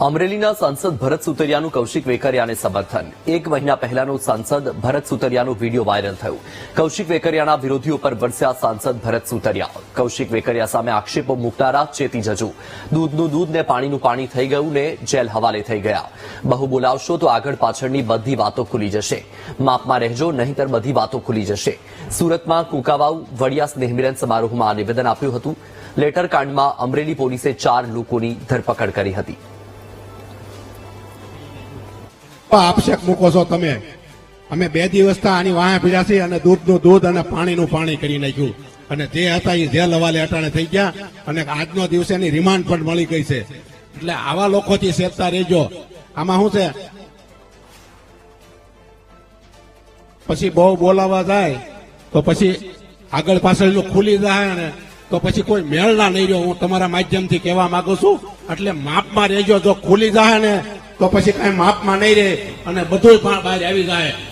અમરેલીના સાંસદ ભરત સુતરિયાનું કૌશિક વેકરિયાને સમર્થન. એક મહિના પહેલાનો સાંસદ ભરત સુતરિયાનો વીડિયો વાયરલ થયો. કૌશિક વેકરિયાના વિરોધીઓ પર વરસ્યા સાંસદ ભરત સુતરિયા. કૌશિક વેકરિયા સામે આક્ષેપો મૂકનારા ચેતી જજુ. દૂધનું દૂધ ને પાણીનું પાણી થઈ ગયું ને જેલ હવાલે થઈ ગયા. બહુ બોલાવશો તો આગળ પાછળની બધી વાતો ખુલી જશે. માપમાં રહેજો, નહીંતર બધી વાતો ખુલી જશે. સુરતમાં કુકાવાવ, વડિયા સ્નેહમિલન સમારોહમાં નિવેદન આપ્યું હતું. લેટર કાંડમાં અમરેલી પોલીસે ચાર લોકોની ધરપકડ કરી હતી. આક્ષેપ મૂકો છો તમે. અમે બે દિવસ આની વાયા પીડ્યા છીએ અને દૂધનું દૂધ અને પાણીનું પાણી કરી નાખ્યું. અને જે હતા એ જેલ હવાલે અટાણે થઈ ગયા અને આજનો દિવસે એની રિમાન્ડ પણ મળી ગઈ છે. એટલે આવા લોકોથી સેફતા રહેજો. આમાં શું છે? પછી બહુ બોલાવા જાય, તો પછી આગળ પાછળનું ખુલી જાય ને તો પછી કોઈ મેળના નહીં રહ્યો. હું તમારા માધ્યમથી કહેવા માંગુ છું, એટલે માપમાં રહેજો. જો ખુલી જાય ને તો પછી કઈ માપમાં નહીં રહે અને બધું બહાર આવી જાય.